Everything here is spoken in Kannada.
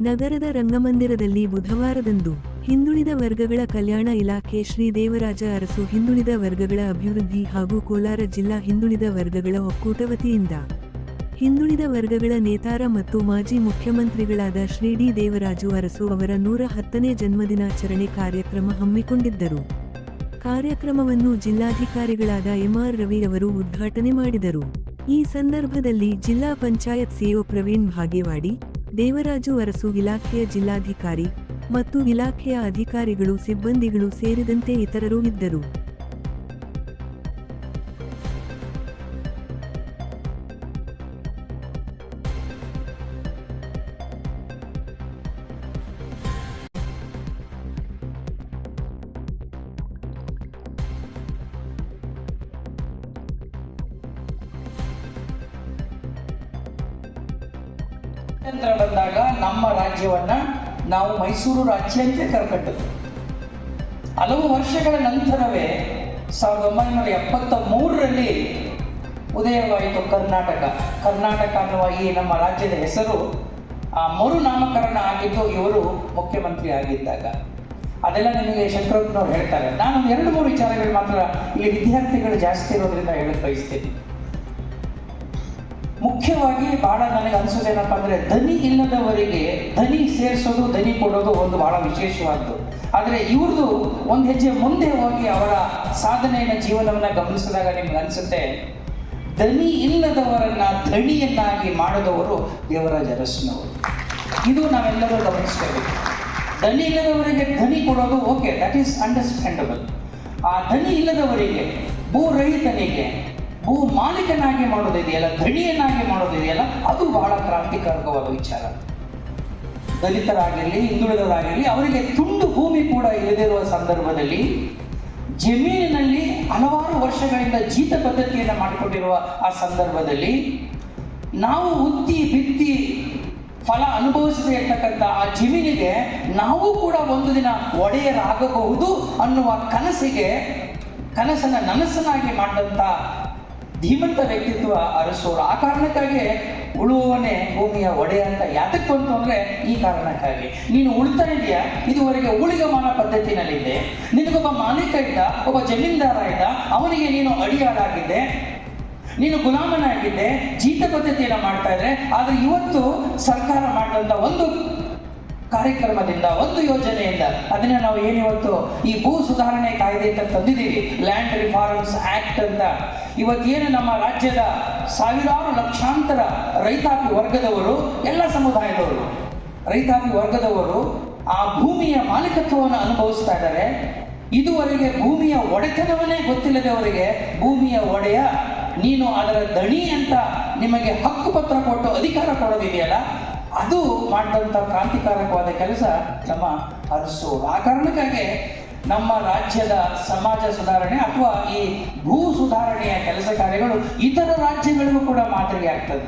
ನಗರದ ರಂಗಮಂದಿರದಲ್ಲಿ ಬುಧವಾರದಂದು ಹಿಂದುಳಿದ ವರ್ಗಗಳ ಕಲ್ಯಾಣ ಇಲಾಖೆ ಶ್ರೀ ದೇವರಾಜ ಅರಸು ಹಿಂದುಳಿದ ವರ್ಗಗಳ ಅಭಿವೃದ್ಧಿ ಹಾಗೂ ಕೋಲಾರ ಜಿಲ್ಲಾ ಹಿಂದುಳಿದ ವರ್ಗಗಳ ಒಕ್ಕೂಟ ವತಿಯಿಂದ ಹಿಂದುಳಿದ ವರ್ಗಗಳ ನೇತಾರ ಮತ್ತು ಮಾಜಿ ಮುಖ್ಯಮಂತ್ರಿಗಳಾದ ಶ್ರೀ ಡಿ ದೇವರಾಜು ಅರಸು ಅವರ ನೂರ ಹತ್ತನೇ ಜನ್ಮದಿನಾಚರಣೆ ಕಾರ್ಯಕ್ರಮ ಹಮ್ಮಿಕೊಂಡಿದ್ದರು. ಕಾರ್ಯಕ್ರಮವನ್ನು ಜಿಲ್ಲಾಧಿಕಾರಿಗಳಾದ ಎಂಆರ್ ರವಿ ಅವರು ಉದ್ಘಾಟನೆ ಮಾಡಿದರು. ಈ ಸಂದರ್ಭದಲ್ಲಿ ಜಿಲ್ಲಾ ಪಂಚಾಯತ್ ಸಿಒ ಪ್ರವೀಣ್ ಭಾಗೇವಾಡಿ ದೇವರಾಜು ಅರಸು ಇಲಾಖೆಯ ಜಿಲ್ಲಾಧಿಕಾರಿ ಮತ್ತು ಇಲಾಖೆಯ ಅಧಿಕಾರಿಗಳು ಸಿಬ್ಬಂದಿಗಳು ಸೇರಿದಂತೆ ಇತರರು ಇದ್ದರು. ಸ್ವಾತಂತ್ರ್ಯ ಬಂದಾಗ ನಮ್ಮ ರಾಜ್ಯವನ್ನ ನಾವು ಮೈಸೂರು ರಾಜ್ಯ ಅಂತ ಕರ್ಕಟ್ಟದ್ದು ಹಲವು ವರ್ಷಗಳ ನಂತರವೇ ಸಾವಿರದ ಒಂಬೈನೂರ ಎಪ್ಪತ್ತ ಮೂರರಲ್ಲಿ ಉದಯವಾಯಿತು ಕರ್ನಾಟಕ. ಕರ್ನಾಟಕ ಅನ್ನುವ ಈ ನಮ್ಮ ರಾಜ್ಯದ ಹೆಸರು ಆ ಮರು ನಾಮಕರಣ ಆಗಿದ್ದು ಇವರು ಮುಖ್ಯಮಂತ್ರಿ ಆಗಿದ್ದಾಗ. ಅದೆಲ್ಲ ನಿಮಗೆ ಶಂಕರಪ್ಪನವ್ರು ಹೇಳ್ತಾರೆ. ನಾನು ಎರಡು ಮೂರು ವಿಚಾರಗಳು ಮಾತ್ರ ಇಲ್ಲಿ ವಿದ್ಯಾರ್ಥಿಗಳು ಜಾಸ್ತಿ ಇರೋದ್ರಿಂದ ಹೇಳಕ್ ಬಯಸ್ತೀನಿ. ಮುಖ್ಯವಾಗಿ ಬಹಳ ನನಗೆ ಅನಿಸೋದೇನಪ್ಪ ಅಂದರೆ ಧನಿ ಇಲ್ಲದವರಿಗೆ ಧನಿ ಸೇರಿಸೋದು ಧನಿ ಕೊಡೋದು ಒಂದು ಬಹಳ ವಿಶೇಷವಾದ್ದು. ಆದರೆ ಇವ್ರದ್ದು ಒಂದು ಹೆಜ್ಜೆ ಮುಂದೆ ಹೋಗಿ ಅವರ ಸಾಧನೆಯನ್ನು, ಜೀವನವನ್ನ ಗಮನಿಸಿದಾಗ ನಿಮ್ಗೆ ಅನಿಸುತ್ತೆ ಧನಿ ಇಲ್ಲದವರನ್ನ ಧಣಿಯನ್ನಾಗಿ ಮಾಡಿದವರು ದೇವರಾಜ ಅರಸನವರು. ಇದು ನಾವೆಲ್ಲರೂ ಗಮನಿಸ್ಕೋಬೇಕು ಧನಿ ಇಲ್ಲದವರಿಗೆ ಧನಿ ಕೊಡೋದು ಓಕೆ ದಟ್ ಈಸ್ ಅಂಡರ್ಸ್ಟ್ಯಾಂಡಬಲ್ ಆ ಧನಿ ಇಲ್ಲದವರಿಗೆ ಭೂರಹಿತನಿಗೆ ಭೂ ಮಾಲೀಕನಾಗಿ ಮಾಡೋದಿದೆಯಲ್ಲ ಧಣಿಯನ್ನಾಗಿ ಮಾಡೋದಿದೆಯಲ್ಲ ಅದು ಬಹಳ ಕ್ರಾಂತಿಕಾರಕವಾದ ವಿಚಾರ. ದಲಿತರಾಗಿರಲಿ, ಹಿಂದುಳಿದವರಾಗಿರಲಿ, ಅವರಿಗೆ ತುಂಡು ಭೂಮಿ ಕೂಡ ಇಲ್ಲದಿರುವ ಸಂದರ್ಭದಲ್ಲಿ ಜಮೀನಿನಲ್ಲಿ ಹಲವಾರು ವರ್ಷಗಳಿಂದ ಜೀತ ಪದ್ಧತಿಯನ್ನು ಮಾಡಿಕೊಂಡಿರುವ ಆ ಸಂದರ್ಭದಲ್ಲಿ ನಾವು ಉತ್ತಿ ಬಿತ್ತಿ ಫಲ ಅನುಭವಿಸದೆ ಇರ್ತಕ್ಕಂಥ ಆ ಜಮೀನಿಗೆ ನಾವು ಕೂಡ ಒಂದು ದಿನ ಒಡೆಯರಾಗಬಹುದು ಅನ್ನುವ ಕನಸಿಗೆ, ಕನಸನ್ನ ನನಸನಾಗಿ ಮಾಡಿದಂಥ ಧೀಮಂತ ವ್ಯಕ್ತಿತ್ವ ಅರಸೋರು, ಆ ಕಾರಣಕ್ಕಾಗಿ ಉಳುವವನೇ ಭೂಮಿಯ ಒಡೆಯ ಅಂತ ಯಾತಕ್ಕೆ ಬಂತು ಅಂದ್ರೆ ಈ ಕಾರಣಕ್ಕಾಗಿ. ನೀನು ಉಳ್ತಾ ಇದೆಯಾ? ಇದುವರೆಗೆ ಊಳಿಗಮಾನ ಪದ್ಧತಿನಲ್ಲಿದೆ ನಿನಗೊಬ್ಬ ಮಾಲೀಕ ಇದ್ದ, ಒಬ್ಬ ಜಮೀನ್ದಾರ ಇದ್ದ, ಅವನಿಗೆ ನೀನು ಅಡಿಯಾಳಾಗಿದ್ದೆ. ನೀನು ಗುಲಾಮನಾಗಿದ್ದೆ. ಜೀತ ಪದ್ಧತಿಯನ್ನು ಮಾಡ್ತಾ ಇದ್ರೆ, ಆದ್ರೆ ಇವತ್ತು ಸರ್ಕಾರ ಮಾಡಿದಂಥ ಒಂದು ಕಾರ್ಯಕ್ರಮದಿಂದ ಒಂದು ಯೋಜನೆಯಿಂದ. ಅದನ್ನ ನಾವು ಏನಿವತ್ತು ಈ ಭೂ ಸುಧಾರಣೆ ಕಾಯ್ದೆ ಅಂತ ತಂದಿದ್ದೀವಿ. ಲ್ಯಾಂಡ್ ರಿಫಾರ್ಮ್ಸ್ ಆಕ್ಟ್ ಅಂತ. ಇವತ್ತೇನು ನಮ್ಮ ರಾಜ್ಯದ ಸಾವಿರಾರು ಲಕ್ಷಾಂತರ ರೈತಾಪಿ ವರ್ಗದವರು, ಎಲ್ಲ ಸಮುದಾಯದವರು, ರೈತಾಪಿ ವರ್ಗದವರು ಆ ಭೂಮಿಯ ಮಾಲೀಕತ್ವವನ್ನು ಅನುಭವಿಸ್ತಾ ಇದ್ದಾರೆ. ಇದುವರೆಗೆ ಭೂಮಿಯ ಒಡೆತನವನ್ನೇ ಗೊತ್ತಿಲ್ಲದವರಿಗೆ ಭೂಮಿಯ ಒಡೆಯ, ನೀನು ಅದರ ದಣಿ ಅಂತ ನಿಮಗೆ ಹಕ್ಕುಪತ್ರ ಕೊಟ್ಟು ಅಧಿಕಾರ ಕೊಡೋದಿದೆಯಲ್ಲ ಅದು ಮಾಡಿದಂಥ ಕ್ರಾಂತಿಕಾರಕವಾದ ಕೆಲಸ ನಮ್ಮ ಅರಸು. ಆ ಕಾರಣಕ್ಕಾಗಿ ನಮ್ಮ ರಾಜ್ಯದ ಸಮಾಜ ಸುಧಾರಣೆ ಅಥವಾ ಈ ಭೂ ಸುಧಾರಣೆಯ ಕೆಲಸ ಕಾರ್ಯಗಳು ಇತರ ರಾಜ್ಯಗಳಿಗೂ ಕೂಡ ಮಾದರಿ ಆಗ್ತದೆ